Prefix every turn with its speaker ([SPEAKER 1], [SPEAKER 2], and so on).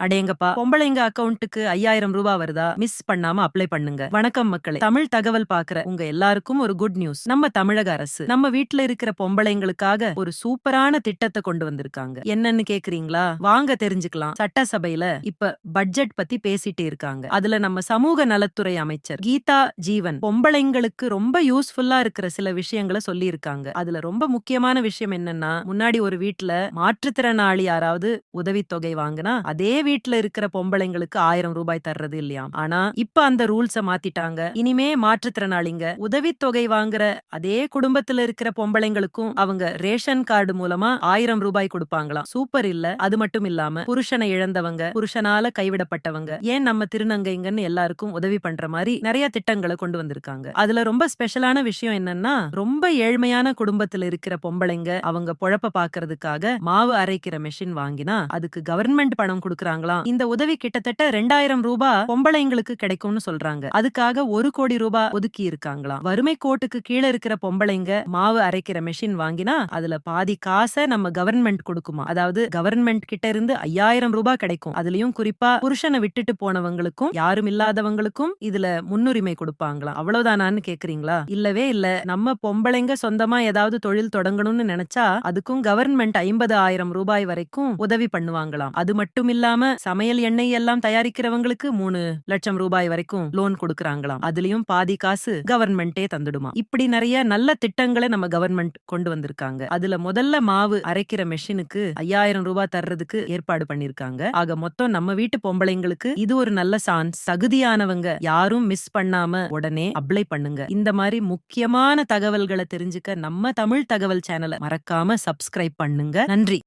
[SPEAKER 1] அடேங்கப்பா பொம்பளைங்க அக்கவுண்ட்டுக்கு ஐயாயிரம் ரூபாய் வருதா? மிஸ் பண்ணாம அப்ளை பண்ணுங்க. வணக்கம் மக்களே. தமிழ் தகவல் பாக்குற உங்க எல்லாருக்கும் ஒரு குட் நியூஸ். நம்ம தமிழக அரசு நம்ம வீட்டுல இருக்கிற பொம்பளைங்களுக்காக ஒரு சூப்பரான திட்டத்தை கொண்டு வந்திருக்காங்க. என்னன்னு கேக்குறீங்களா? வாங்க தெரிஞ்சுக்கலாம். சட்டசபையில இப்ப பட்ஜெட் பத்தி பேசிட்டு இருக்காங்க. அதுல நம்ம சமூக நலத்துறை அமைச்சர் கீதா ஜீவன் பொம்பளைங்களுக்கு ரொம்ப யூஸ்ஃபுல்லா இருக்கிற சில விஷயங்களை சொல்லி இருக்காங்க அதுல ரொம்ப முக்கியமான விஷயம் என்னன்னா முன்னாடி ஒரு வீட்டுல மாற்றுத்திறனாளி யாராவது உதவித்தொகை வாங்கினா அதே வீட்டுல இருக்கிற பொம்பளைங்களுக்கு ஆயிரம் ரூபாய் தர்றது இல்லையாம் ஆனா இப்ப அந்த ரூல்ஸ மாத்திட்டாங்க. இனிமே மாற்றுத்திறனாளிங்க உதவித்தொகை வாங்குற அதே குடும்பத்துல இருக்கிற பொம்பளைங்களுக்கும் அவங்க ரேஷன் கார்டு மூலமா ஆயிரம் ரூபாய் கொடுப்பாங்களாம். சூப்பர் இல்ல. அது மட்டும் இல்லாம புருஷனை இழந்தவங்க புருஷனால கைவிடப்பட்டவங்க ஏன் நம்ம திருநங்கைங்கன்னு எல்லாருக்கும் உதவி பண்ற மாதிரி நிறைய திட்டங்களை கொண்டு வந்திருக்காங்க. அதுல ரொம்ப ஸ்பெஷலான விஷயம் என்னன்னா ரொம்ப ஏழ்மையான குடும்பத்துல இருக்கிற பொம்பளைங்க அவங்க பொழப்ப பாக்குறதுக்காக மாவு அரைக்கிற மெஷின் வாங்கினா அதுக்கு கவர்மெண்ட் பணம் கொடுக்கறாங்களாம் இந்த உதவி கிட்டத்தட்ட ரெண்டாயிரம் ரூபாய் பொம்பளைங்களுக்கு கிடைக்கும்னு சொல்றாங்க. அதுக்காக ஒரு கோடி ரூபாய் ஒதுக்கி இருக்காங்களாம் வறுமை கோட்டுக்கு கீழே இருக்கிற பொம்பளைங்க மாவு அரைக்கிற மெஷின் வாங்கினா அதுல பாதி காசை நம்ம கவர்மெண்ட் கொடுக்குமா? அதாவது கவர்மெண்ட் கிட்ட இருந்து ஐயாயிரம் ரூபாய் கிடைக்கும். அதுலயும் குறிப்பா புருஷனை விட்டுட்டு போனவங்களுக்கும் யாரும் இல்லாதவங்களுக்கும் இதுல முன்னுரிமை கொடுப்பாங்களாம் அவ்வளவுதானான்னு கேக்குறீங்களா? இல்லவே இல்ல. நம்ம பொம்பளைங்க சொந்தமா ஏதாவது தொழில் தொடங்கணும்னு நினைச்சா அதுக்கும் கவர்மெண்ட் ஐம்பது ஆயிரம் ரூபாய் வரைக்கும் உதவி பண்ணுவாங்களாம். அது மட்டும் இல்லாம சமையல் எண்ணெய் எல்லாம் தயாரிக்கிறவங்களுக்கு மூணு லட்சம் ரூபாய் வரைக்கும் லோன் கொடுக்கறாங்களாம். அதுலயும் பாதி காசு கவர்மெண்டே தந்துடுமா இப்படி நிறைய நல்ல திட்டங்களை நம்ம கவர்மெண்ட் கொண்டு வந்திருக்காங்க. அதுல முதல்ல மாவு அரைக்கிற மெஷினுக்கு ஐயாயிரம் ரூபாய் தர்றதுக்கு ஏற்பாடு பண்ணிருக்காங்க. ஆக மொத்தம் நம்ம வீட்டு பொம்பளைங்களுக்கு இது ஒரு நல்ல சான்ஸ் தகுதியானவங்க யாரும் மிஸ் பண்ணாம உடனே அப்ளை பண்ணுங்க. இந்த மாதிரி முக்கியமான தகவல்களை தெரிஞ்சுக்க நம்ம தமிழ் தகவல் சேனலை மறக்காம சப்ஸ்கிரைப் பண்ணுங்க. நன்றி.